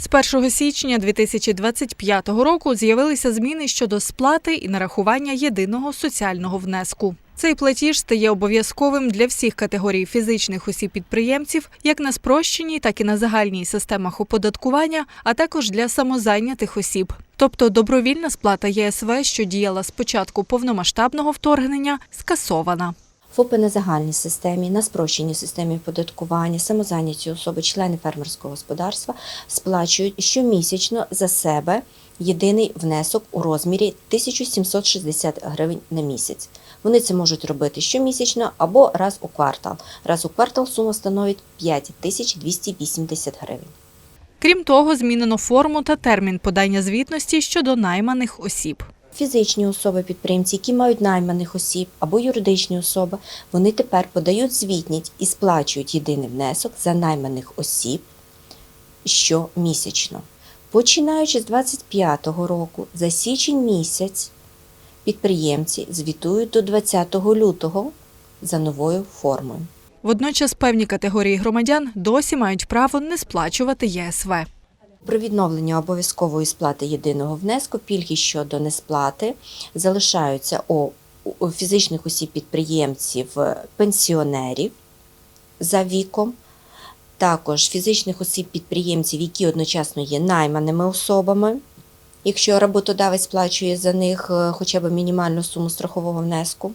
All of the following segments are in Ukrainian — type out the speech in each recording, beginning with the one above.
З 1 січня 2025 року з'явилися зміни щодо сплати і нарахування єдиного соціального внеску. Цей платіж стає обов'язковим для всіх категорій фізичних осіб-підприємців, як на спрощеній, так і на загальній системах оподаткування, а також для самозайнятих осіб. Тобто добровільна сплата ЄСВ, що діяла з початку повномасштабного вторгнення, скасована. ФОПи на загальній системі, на спрощеній системі оподаткування, самозайняті особи, члени фермерського господарства сплачують щомісячно за себе єдиний внесок у розмірі 1760 гривень на місяць. Вони це можуть робити щомісячно або раз у квартал. Раз у квартал сума становить 5280 гривень. Крім того, змінено форму та термін подання звітності щодо найманих осіб. Фізичні особи-підприємці, які мають найманих осіб або юридичні особи, вони тепер подають звітність і сплачують єдиний внесок за найманих осіб щомісячно. Починаючи з 2025 року, за січень місяць підприємці звітують до 20 лютого за новою формою. Водночас певні категорії громадян досі мають право не сплачувати ЄСВ. При відновленні обов'язкової сплати єдиного внеску пільги щодо несплати залишаються у фізичних осіб підприємців е, пенсіонерів за віком, також фізичних осіб підприємців, які одночасно є найманими особами, якщо роботодавець сплачує за них е, хоча б мінімальну суму страхового внеску.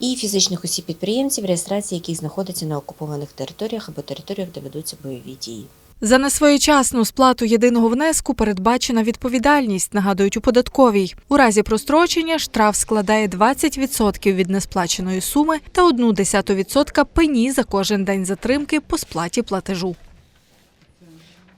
І фізичних осіб підприємців, реєстрації яких знаходяться на окупованих територіях або територіях, де ведуться бойові дії. За несвоєчасну сплату єдиного внеску передбачена відповідальність, нагадують у податковій. У разі прострочення штраф складає 20% від несплаченої суми та 0,1% пені за кожен день затримки по сплаті платежу.